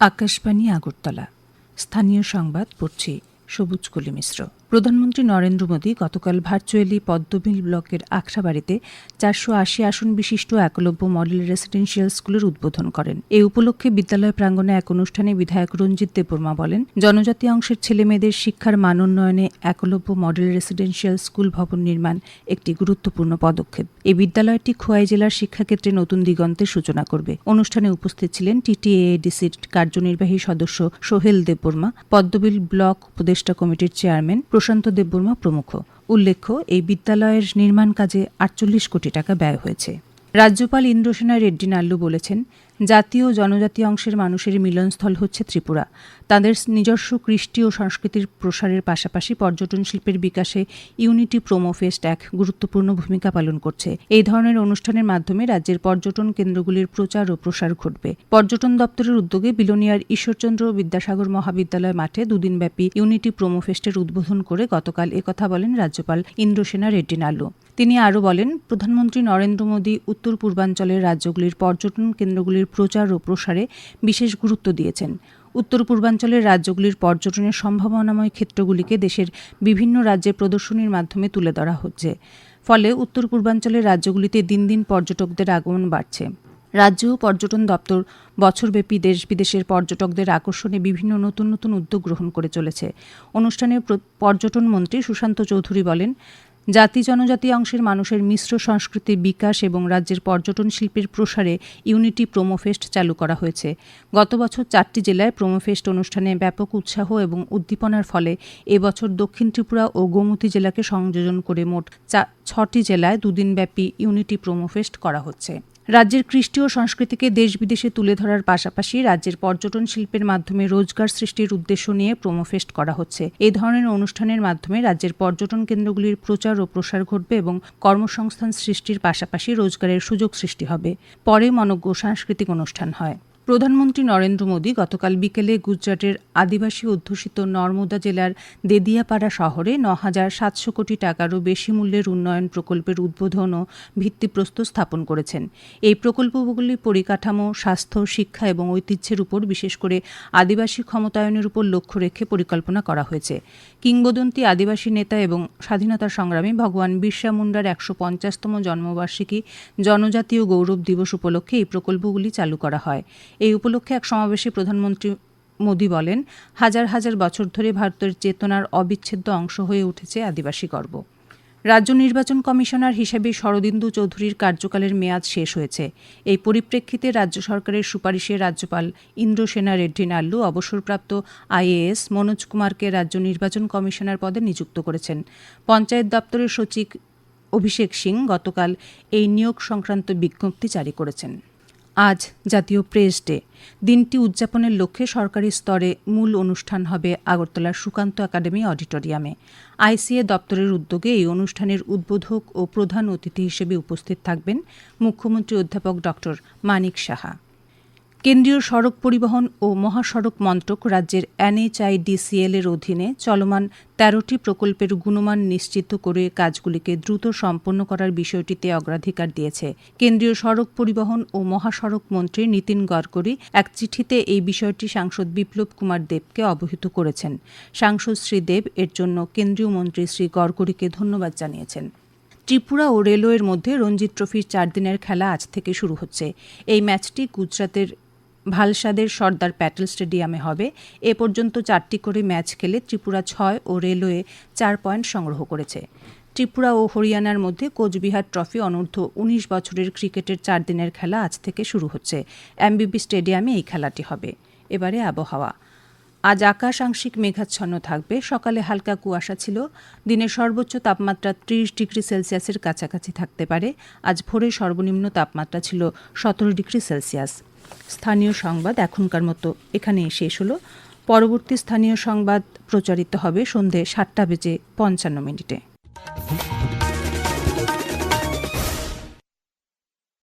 আকাশবাণী আগরতলা। স্থানীয় সংবাদ পড়ছি। সবুজ কলি মিশ্র। প্রধানমন্ত্রী নরেন্দ্র মোদী গতকাল ভার্চুয়ালি পদ্মবিল ব্লকের আখড়াবাড়িতে চারশো আশি আসন বিশিষ্ট একলব্য মডেল রেসিডেন্সিয়াল স্কুলের উদ্বোধন করেন। এই উপলক্ষে বিদ্যালয় প্রাঙ্গণে এক অনুষ্ঠানে বিধায়ক রঞ্জিত দেববর্মা বলেন, জনজাতি অংশের ছেলেমেয়েদের শিক্ষার মান উন্নয়নে একলব্য মডেল রেসিডেন্সিয়াল স্কুল ভবন নির্মাণ একটি গুরুত্বপূর্ণ পদক্ষেপ। এই বিদ্যালয়টি খোয়াই জেলার শিক্ষাক্ষেত্রে নতুন দিগন্তের সূচনা করবে। অনুষ্ঠানে উপস্থিত ছিলেন টিটিএডিসির কার্যনির্বাহী সদস্য সোহেল দেববর্মা, পদ্মবিল ব্লক উপদেষ্টা কমিটির চেয়ারম্যান প্রশান্ত দেববর্মা প্রমুখ। উল্লেখ্য, এই বিদ্যালয়ের নির্মাণ কাজে আটচল্লিশ কোটি টাকা ব্যয় হয়েছে। রাজ্যপাল ইন্দ্রসেনা রেড্ডি নাল্লু বলেছেন জাতীয় জনজাতি অংশের মানুষের মিলনস্থল হচ্ছে ত্রিপুরা। তাদের নিজস্ব কৃষ্টি ও সংস্কৃতির প্রসারের পাশাপাশি পর্যটন শিল্পের বিকাশে ইউনিটি প্রোমো ফেস্ট এক গুরুত্বপূর্ণ ভূমিকা পালন করছে। এই ধরনের অনুষ্ঠানের মাধ্যমে রাজ্যের পর্যটন কেন্দ্রগুলির প্রচার ও প্রসার ঘটবে। পর্যটন দপ্তরের উদ্যোগে বিলোনিয়ার ঈশ্বরচন্দ্র বিদ্যাসাগর মহাবিদ্যালয় মাঠে দুদিনব্যাপী ইউনিটি প্রোমো ফেস্টের উদ্বোধন করে গতকাল একথা বলেন রাজ্যপাল ইন্দ্রসেনা রেড্ডি নাল্লু তিনি আরও বলেন, প্রধানমন্ত্রী নরেন্দ্র মোদী উত্তর পূর্বাঞ্চলের রাজ্যগুলির পর্যটন কেন্দ্রগুলির প্রচার ও প্রসারে বিশেষ গুরুত্ব দিয়েছেন। উত্তর পূর্বাঞ্চলের রাজ্যগুলির পর্যটনের সম্ভাবনাময় ক্ষেত্রগুলিকে দেশের বিভিন্ন রাজ্যে প্রদর্শনীর মাধ্যমে তুলে ধরা হচ্ছে। ফলে উত্তর পূর্বাঞ্চলের রাজ্যগুলিতে দিন দিন পর্যটকদের আগমন বাড়ছে। রাজ্য ও পর্যটন দপ্তর বছরব্যাপী দেশ বিদেশের পর্যটকদের আকর্ষণে বিভিন্ন নতুন নতুন উদ্যোগ গ্রহণ করে চলেছে। অনুষ্ঠানে পর্যটন মন্ত্রী সুশান্ত চৌধুরী বলেন জাতি জনজাতি অংশের মানুষের মিশ্র সংস্কৃতির বিকাশ এবং রাজ্যের পর্যটন শিল্পের প্রসারে ইউনিটি প্রোমোফেস্ট চালু করা হয়েছে। গত বছর চারটি জেলায় প্রোমোফেস্ট অনুষ্ঠানে ব্যাপক উৎসাহ এবং উদ্দীপনার ফলে এবছর দক্ষিণ ত্রিপুরা ও গোমতী জেলাকে সংযোজন করে মোট ছটি জেলায় দুদিনব্যাপী ইউনিটি প্রোমোফেস্ট করা হচ্ছে। রাজ্যের খ্রিস্টীয় সংস্কৃতিকে দেশ বিদেশে তুলে ধরার পাশাপাশি রাজ্যের পর্যটন শিল্পের মাধ্যমে রোজগার সৃষ্টির উদ্দেশ্য নিয়ে প্রোমোফেস্ট করা হচ্ছে। এ ধরনের অনুষ্ঠানের মাধ্যমে রাজ্যের পর্যটন কেন্দ্রগুলির প্রচার ও প্রসার ঘটবে এবং কর্মসংস্থান সৃষ্টির পাশাপাশি রোজগারের সুযোগ সৃষ্টি হবে। পরে মনজ্ঞ সাংস্কৃতিক অনুষ্ঠান হয়। প্রধানমন্ত্রী নরেন্দ্র মোদী গতকাল বিকেলে গুজরাটের আদিবাসী অধ্যুষিত নর্মদা জেলার দেদিয়াপাড়া শহরে ন হাজার সাতশো কোটি টাকারও বেশি মূল্যের উন্নয়ন প্রকল্পের উদ্বোধন ও ভিত্তিপ্রস্তর স্থাপন করেছেন। এই প্রকল্পগুলি পরিকাঠামো, স্বাস্থ্য, শিক্ষা এবং ঐতিহ্যের উপর বিশেষ করে আদিবাসী ক্ষমতায়নের উপর লক্ষ্য রেখে পরিকল্পনা করা হয়েছে। কিংবদন্তি আদিবাসী নেতা এবং স্বাধীনতা সংগ্রামী ভগবান বিরসা মুন্ডার একশো পঞ্চাশতম জন্মবার্ষিকী জনজাতীয় গৌরব দিবস উপলক্ষে এই প্রকল্পগুলি চালু করা হয়। এই উপলক্ষে এক সমাবেশে প্রধানমন্ত্রী মোদী বলেন, হাজার হাজার বছর ধরে ভারতের চেতনার অবিচ্ছেদ্য অংশ হয়ে উঠেছে আদিবাসী গর্ব। রাজ্য নির্বাচন কমিশনার হিসেবে শরদিন্দু চৌধুরীর কার্যকালের মেয়াদ শেষ হয়েছে। এই পরিপ্রেক্ষিতে রাজ্য সরকারের সুপারিশে রাজ্যপাল ইন্দ্রসেনা রেড্ডি নাল্লু, অবসরপ্রাপ্ত আইএএস মনোজ কুমারকে রাজ্য নির্বাচন কমিশনার পদে নিযুক্ত করেছেন। পঞ্চায়েত দপ্তরের সচিব অভিষেক সিং গতকাল এই নিয়োগ সংক্রান্ত বিজ্ঞপ্তি জারি করেছেন। আজ জাতীয় প্রেস ডে। দিনটি উদযাপনের লক্ষ্যে সরকারি স্তরে মূল অনুষ্ঠান হবে আগরতলার সুকান্ত একাডেমি অডিটোরিয়ামে। আইসিএ দপ্তরের উদ্যোগে এই অনুষ্ঠানের উদ্বোধক ও প্রধান অতিথি হিসেবে উপস্থিত থাকবেন মুখ্যমন্ত্রী অধ্যাপক ডক্টর মানিক সাহা। কেন্দ্রীয় সড়ক পরিবহন ও মহাসড়ক মন্ত্রক রাজ্যের এনএইচআইডিসিএল এর অধীনে চলমান তেরোটি প্রকল্পের গুণমান নিশ্চিত করে কাজগুলিকে দ্রুত সম্পন্ন করার বিষয়টিতে অগ্রাধিকার দিয়েছে। কেন্দ্রীয় সড়ক পরিবহন ও মহাসড়ক মন্ত্রী নীতিন গডকরি এক চিঠিতে এই বিষয়টি সাংসদ বিপ্লব কুমার দেবকে অবহিত করেছেন। সাংসদ শ্রী দেব এর জন্য কেন্দ্রীয় মন্ত্রী শ্রী গডকরিকে ধন্যবাদ জানিয়েছেন। ত্রিপুরা ও রেলওয়ের মধ্যে রঞ্জি ট্রফির চার দিনের খেলা আজ থেকে শুরু হচ্ছে। এই ম্যাচটি গুজরাতের ভালসাদের সর্দার প্যাটেল স্টেডিয়ামে হবে। এ পর্যন্ত চারটি করে ম্যাচ খেলে ত্রিপুরা ছয় ও রেলওয়ে চার পয়েন্ট সংগ্রহ করেছে। ত্রিপুরা ও হরিয়ানার মধ্যে কোচবিহার ট্রফি অনূর্ধ্ব উনিশ বছরের ক্রিকেটের চার দিনের খেলা আজ থেকে শুরু হচ্ছে। এমবিবি স্টেডিয়ামে এই খেলাটি হবে। এবারে আবহাওয়া। আজ আকাশ আংশিক মেঘাচ্ছন্ন থাকবে। সকালে হালকা কুয়াশা ছিল। দিনের সর্বোচ্চ তাপমাত্রা ত্রিশ ডিগ্রি সেলসিয়াসের কাছাকাছি থাকতে পারে। আজ ভোরে সর্বনিম্ন তাপমাত্রা ছিল সতেরো ডিগ্রি সেলসিয়াস। স্থানীয় সংবাদ এখনকার মতো এখানে শেষ হলো। পরবর্তী স্থানীয় সংবাদ প্রচারিত হবে সন্ধে সাতটা বেজে পঞ্চান্ন মিনিটে।